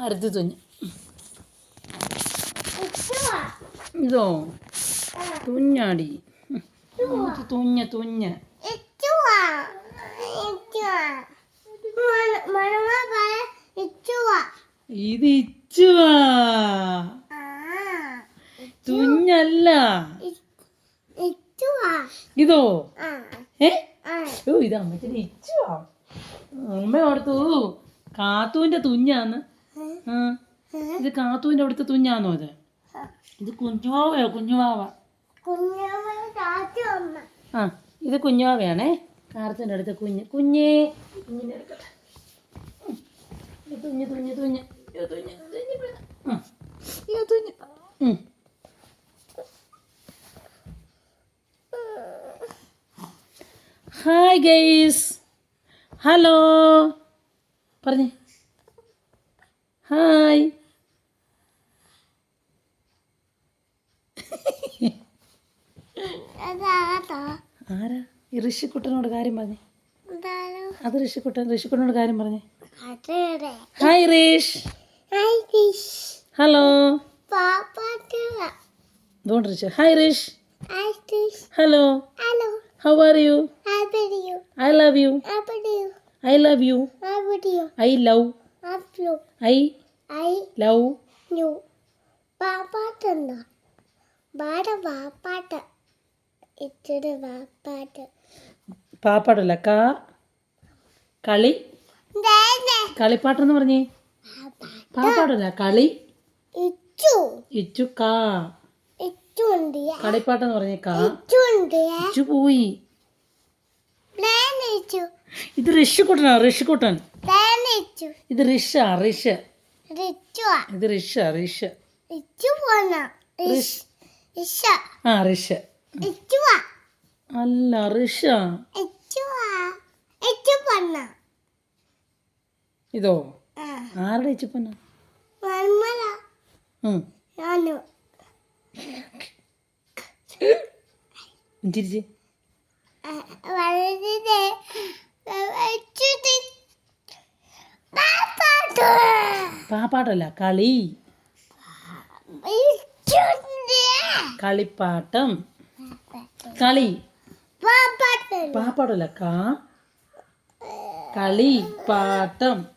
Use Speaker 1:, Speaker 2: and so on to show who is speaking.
Speaker 1: അടുത്ത് തുഞ്ഞ് ഇതോ തുഞ്ഞാടി തുഞ്ഞ തുഞ്ഞ ഇത് ഇച്ചുവാ. തുഞ്ഞല്ല ഇതോ ഏ?
Speaker 2: ഇതാ
Speaker 1: ഓ ഇത് അമ്മച്ചിന്റെ ഇച്ചുവാ. അമ്മ ഓർത്തു കാത്തൂന്റെ തുഞ്ഞാന്ന്. ഇത് കാത്തുവിന്റെ അവിടുത്തെ തുഞ്ഞാന്നോ അത് ഇത് കുഞ്ഞുവാവയോ? കുഞ്ഞുവാവ. ആ ഇത് കുഞ്ഞുവാവയാണേ. കാർത്തുവിന്റെ അടുത്ത് കുഞ്ഞ്. കുഞ്ഞേ. കുഞ്ഞിനെ എടുക്കട്ടെ. ഇത് തുഞ്ഞ് തുഞ്ഞ് തുഞ്ഞ്. ഇത്. ഇത് തുഞ്ഞ്. Hi guys. ഹലോ. പറഞ്ഞേ. ഹായ്. ആരാ? ഈ ഋഷിക്കുട്ടനോട് കാര്യം പറഞ്ഞേ. അത് ഋഷിക്കുട്ടൻ ഋഷിക്കുട്ടനോട് കാര്യം പറഞ്ഞേ. ഹായ്
Speaker 2: റീഷ്.
Speaker 1: ഹലോ. അതുകൊണ്ട് Rish hi
Speaker 2: Rish.
Speaker 1: Hello.
Speaker 2: Hello.
Speaker 1: How are you I love you I love you I love I
Speaker 2: I
Speaker 1: love
Speaker 2: you ഇച്ചിരി
Speaker 1: പാപ്പാടല്ല? കാ കളി. കളിപ്പാട്ടെന്ന് പറഞ്ഞേ. പാപ്പാടല്ല? കളി.
Speaker 2: ഇച്ചു.
Speaker 1: ഇച്ചു കാ. കളിപ്പാട്ടെന്ന് പറഞ്ഞേ കാ. ഇച്ചു പോയി. ഇത് ഋഷിക്കുട്ടനാ ഋഷിക്കുട്ടൻ ഇത് ഋഷ ഋഷ് ഇത് ഋഷ ഋഷ് ആ ഋഷ് അല്ല ഋഷ ഇതോ? ആരുടെ ഇച്ചുപ്പന്ന ചിരിച്ച്. പാപ്പാട്ടല്ല കളി. കളിപ്പാട്ടം. കളി. പാപ്പാടല്ല കാ. കളി പാട്ടം